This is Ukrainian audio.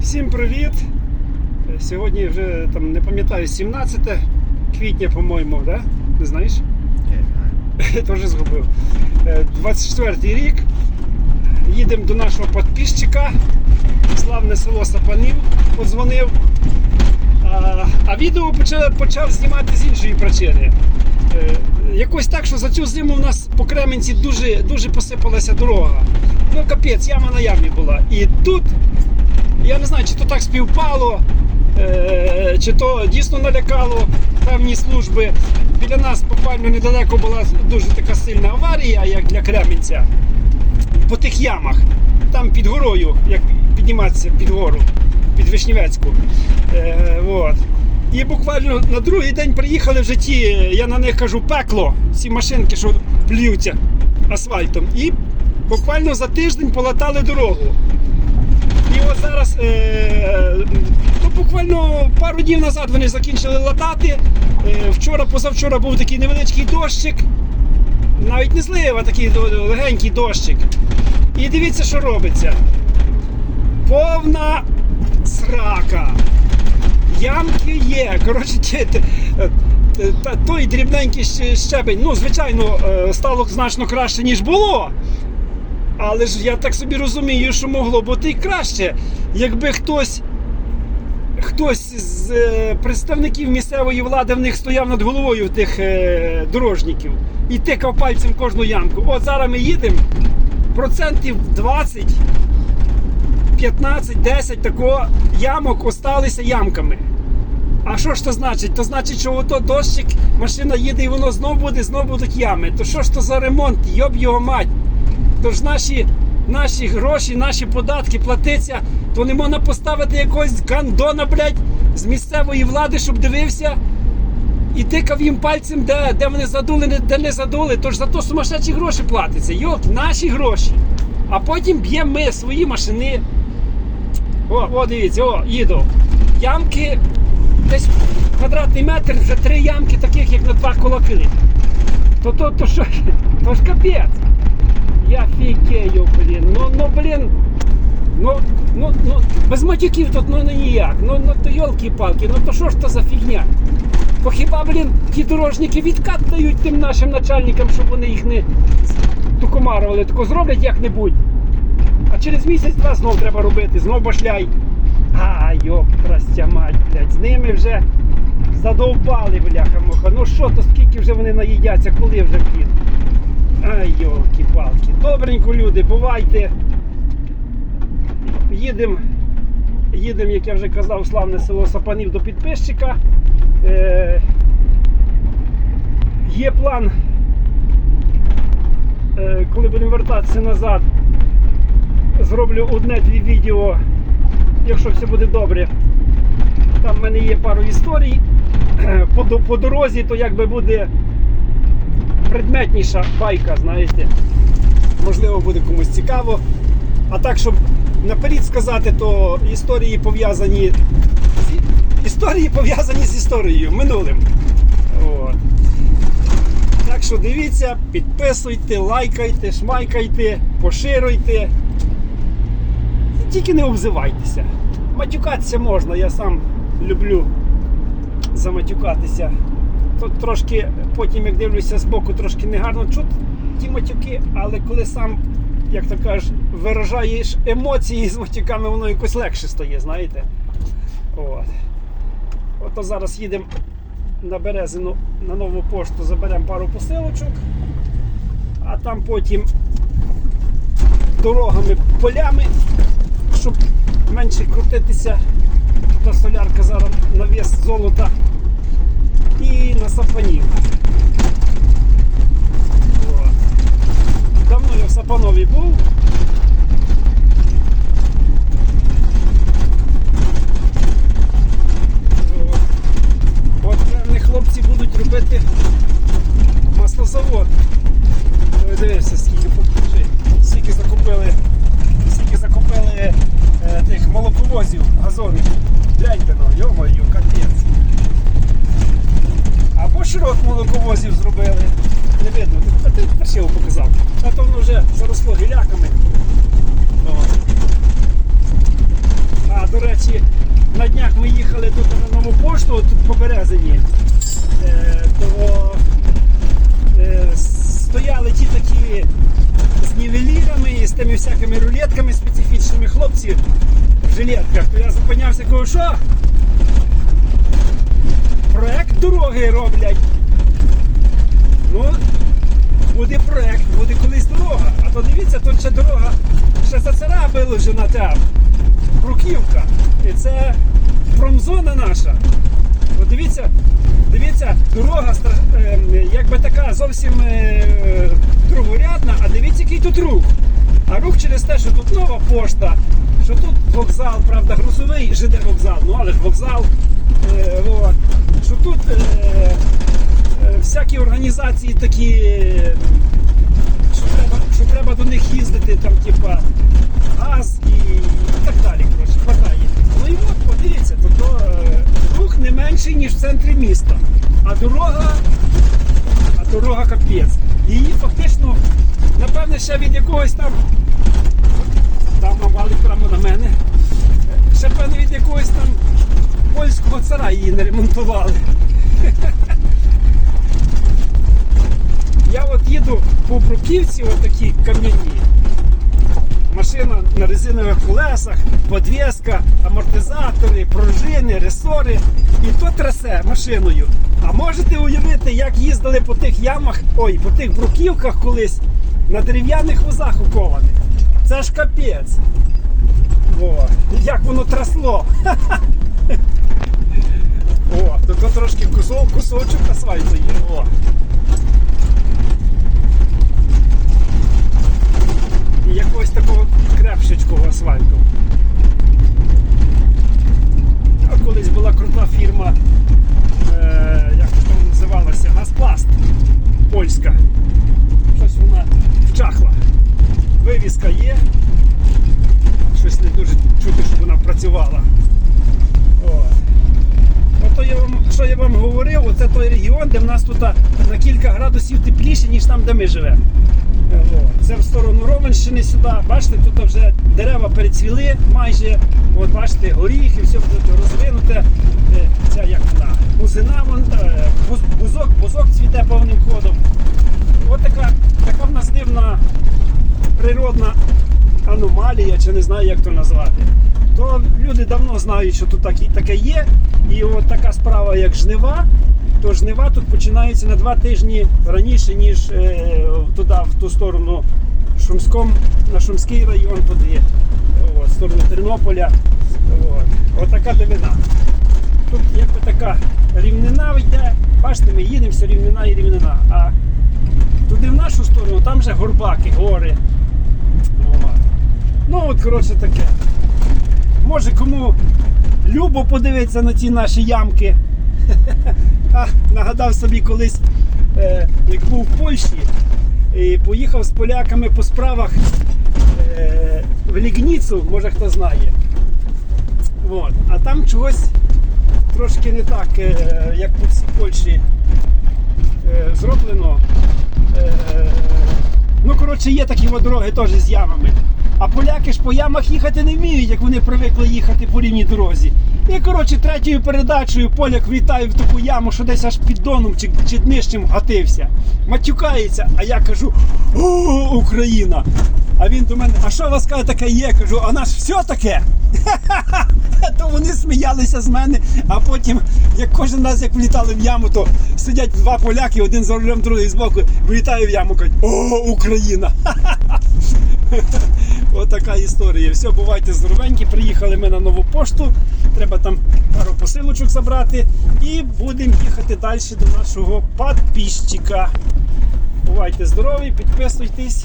Всім привіт! Е, Сьогодні вже там не пам'ятаю 17 квітня, по-моєму, да? Не знаєш? Теж згубив. Е, 24 рік. Їдемо до нашого підписчика. Славне село Сапанів подзвонив. А, а відео почав, почав знімати з іншої причини. Е, Якось так, що за цю зиму в нас по Кременці дуже, дуже посипалася дорога. Ну, капець, яма на ямі була. І тут я не знаю, чи то так співпало, е, чи то дійсно налякало певні служби. Біля нас буквально недалеко була дуже така сильна аварія, як для Кременця. По тих ямах. Там під горою, як підніматися під гору, під Вишнівецьку. Е, от. І буквально на другий день приїхали вже ті, я на них кажу, пекло, ці машинки, що плюються асфальтом. І буквально за тиждень полатали дорогу. І от зараз, е, ну, буквально пару днів назад вони закінчили латати. Е, вчора, позавчора був такий невеличкий дощик. Навіть не злив, а такий легенький дощик. І дивіться, що робиться. Повна срака. Ямки є. Коротше, е, той дрібненький щебень, ну, звичайно, е, стало значно краще, ніж було. Але ж я так собі розумію, що могло бути і краще, якби хтось. Хтось з е, представників місцевої влади в них стояв над головою тих е, дорожників і тикав пальцем кожну ямку. От зараз ми їдемо, процентів 20, 15, 10 такого ямок осталися ямками. А що ж то значить? То значить, що ото дощик, машина їде і воно знов буде, знов будуть ями. То що ж то за ремонт? Йоб його мать. Тож наші, наші гроші, наші податки платиться, то не можна поставити якогось гандона, блядь, з місцевої влади, щоб дивився і тикав їм пальцем, де, де вони задули, де не задули. Тож за то сумасшедші гроші платиться. Йок, наші гроші. А потім б'ємо ми свої машини. О, о, дивіться, о, їду. Ямки десь квадратний метр, вже три ямки, таких як на два кулаки. То то, то що? То ж капець. Я фікею, блін. Ну, ну, блін. Ну, ну, ну, без матюків тут ну, ну ніяк. Ну, ну то йолки-палки, ну то що ж то за фігня? То хіба, блін, ті дорожники відкат дають тим нашим начальникам, щоб вони їх не тукомарували, тако зроблять як-небудь. А через місяць-два знов треба робити, знов башляй. А, йоп, трастя мать, блядь, з ними вже задовбали, бляха-муха. Ну що, то скільки вже вони наїдяться, коли вже блін. Ай, йолки-палки. Добренько, люди, бувайте. Їдемо, їдемо, як я вже казав, славне село Сапанів до підписчика. Е, є план, е, коли будемо вертатися назад, зроблю одне-дві відео, якщо все буде добре. Там в мене є пару історій. По, по дорозі, то якби буде предметніша байка, знаєте. Можливо, буде комусь цікаво. А так, щоб наперед сказати, то історії пов'язані історії пов'язані з історією минулим. От. Так що дивіться, підписуйте, лайкайте, шмайкайте, поширюйте. Тільки не обзивайтеся. Матюкатися можна, я сам люблю заматюкатися. Трошки, потім, як дивлюся збоку, трошки негарно чути ті матюки, але коли сам, як то кажеш, виражаєш емоції з матюками, воно якось легше стає, знаєте. От. Ото зараз їдемо на Березину на нову пошту, заберемо пару посилочок, а там потім дорогами, полями, щоб менше крутитися. Та солярка зараз на вес золота і на сапанів. Давно я в Сапанові був. От. Певні хлопці будуть робити маслозавод. Дивився, скільки покажи, скільки закупили, скільки закупили е, тих молоковозів газонних. Гляньте ну, йомою, капець. Або широк молоковозів зробили. Не видно, ти, ти красиво показав. А то воно вже заросло гіляками. А, до речі, речі, на днях ми їхали тут на нову пошту, тут по березині. Е, то е, стояли ті такі з нівелірами і з тими всякими рулетками специфічними хлопці в жилетках. То я зупинявся, кажу, що? Дороги роблять. Ну, буде проект, буде колись дорога. А то дивіться, тут ще дорога, ще зацара виложена там. Бруківка. І це промзона наша. От дивіться, дивіться, дорога ем, якби така зовсім е, другорядна, а дивіться, який тут рух. А рух через те, що тут нова пошта, що тут вокзал, правда, грузовий ЖД вокзал, ну але ж вокзал. Е, що тут е, е, всякі організації такі, що треба, що треба до них їздити, там, типа газ і, і так далі. Коротше, хватає. Ну і от, подивіться, тобто рух не менший, ніж в центрі міста. А дорога, а дорога капець. Її фактично, напевне, ще від якогось там навалить прямо на мене. Ще певне від якогось там польського цара її не ремонтували. Я от їду по бруківці, отакі кам'яні. Машина на резинових колесах, подвеска, амортизатори, пружини, ресори. І то трясе машиною. А можете уявити, як їздили по тих ямах, ой, по тих бруківках колись на дерев'яних возах окованих. Це ж капець. О, як воно трясло. кусок, кусочок асфальту є. О. Якогось такого крепшечкого асфальту. А колись була крута фірма, е, як то там називалася, Газпласт польська. Щось вона вчахла. Вивіска є. Щось не дуже чути, щоб вона працювала. От. Ото я вам, що я оце той регіон, де в нас тут на кілька градусів тепліше, ніж там, де ми живемо. Це в сторону Ровенщини сюди. Бачите, тут вже дерева перецвіли майже. От бачите, горіхи, все розвинуте. Е, Ця як вона, бузина, вон, е, бузок, бузок цвіте повним ходом. От така, така в нас дивна природна аномалія, чи не знаю, як то назвати. То люди давно знають, що тут таке є. І от така справа, як жнива, то жнива тут починаються на два тижні раніше, ніж е, туди, в ту сторону Шумськом, на Шумський район, туди, в сторону Тернополя. От. От така дивина. Тут якби така рівнина йде, бачите, ми їдемо, все рівнина і рівнина. А туди в нашу сторону, там вже горбаки, гори. От. Ну от, коротше, таке. Може кому любо подивитися на ці наші ямки. А, нагадав собі колись, е, як був в Польщі, і поїхав з поляками по справах е, в Лігніцу, може хто знає. От. А там чогось трошки не так, е, як по всій Польщі зроблено. Ну, коротше, є такі дороги теж з ямами. А поляки ж по ямах їхати не вміють, як вони привикли їхати по рівній дорозі. І коротше, третьою передачею поляк влітає в таку яму, що десь аж під доном чи, чи днищем гатився. Матюкається, а я кажу: О, Україна! А він до мене, а що у вас каже таке є? Кажу, а нас все таке. То вони сміялися з мене, а потім, як кожен раз як влітали в яму, то сидять два поляки, один за рулем, другий збоку, влітає в яму, кажуть, о, Україна! Отака історія. Все, бувайте здоровенькі. Приїхали ми на нову пошту. Треба там пару посилочок забрати. І будемо їхати далі до нашого підписчика. Бувайте здорові, підписуйтесь.